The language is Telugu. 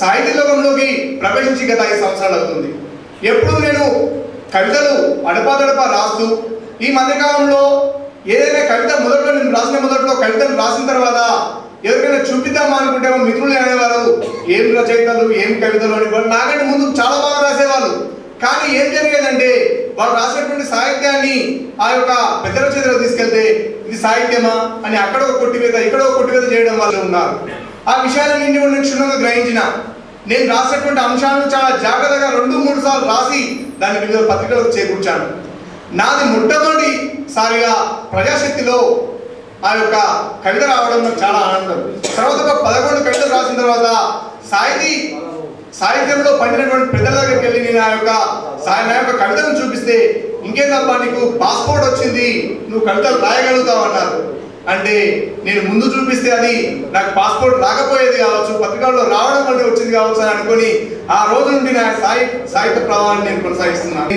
సాహిత్య లోకంలోకి ప్రవేశించి గత ఐదు సంవత్సరాలు అవుతుంది. ఎప్పుడు నేను కవితలు అడపాదడపా రాస్తూ ఈ మధ్యకాలంలో ఏదైనా కవిత మొదట్లో నేను రాసిన మొదట్లో కవితలు రాసిన తర్వాత ఎవరికైనా చూపిద్దామా అనుకుంటేమో మిత్రులు అనేవారు ఏం రచయితలు ఏం కవితలు అని నాకంటే ముందు చాలా బాగా రాసేవాళ్ళు. కానీ ఏం జరిగేదంటే వారు రాసినటువంటి సాహిత్యాన్ని ఆ యొక్క పెద్ద రచయితలకు తీసుకెళ్తే ఇది సాహిత్యమా? అని అక్కడ ఒక కొట్టివేత ఇక్కడ ఒక కొట్టివేత చేయడం వాళ్ళు ఉన్నారు. ఆ విషయాలు నిండి ఉండి క్షుణ్ణంగా గ్రహించిన. నేను రాసినటువంటి అంశాలను చాలా జాగ్రత్తగా రెండు మూడు సార్లు రాసి దాన్ని వివిధ పత్రికలకు చేకూర్చాను. నాది మొట్టమొదటిసారిగా ప్రజాశక్తిలో ఆ యొక్క కవిత రావడం నాకు చాలా ఆనందం. తర్వాత ఒక పదకొండు కవితలు రాసిన తర్వాత సాహితీ సాహిత్యంలో పండినటువంటి పెద్దల దగ్గరికి వెళ్ళి నేను ఆ యొక్క సా- నా యొక్క కవితను చూపిస్తే ఇంకేందబ్బా నీకు పాస్పోర్ట్ వచ్చింది నువ్వు కవితలు రాయగలుగుతావు అన్నారు అంటే నేను ముందు చూపిస్తే అది నాకు పాస్పోర్ట్ రాకపోయేది కావచ్చు పత్రికల్లో రావడం వల్ల వచ్చింది కావచ్చు అని అనుకొని ఆ రోజు నుండి నా సాహిత్య సాహిత్య ప్రవాహాన్ని నేను కొనసాగిస్తున్నాను.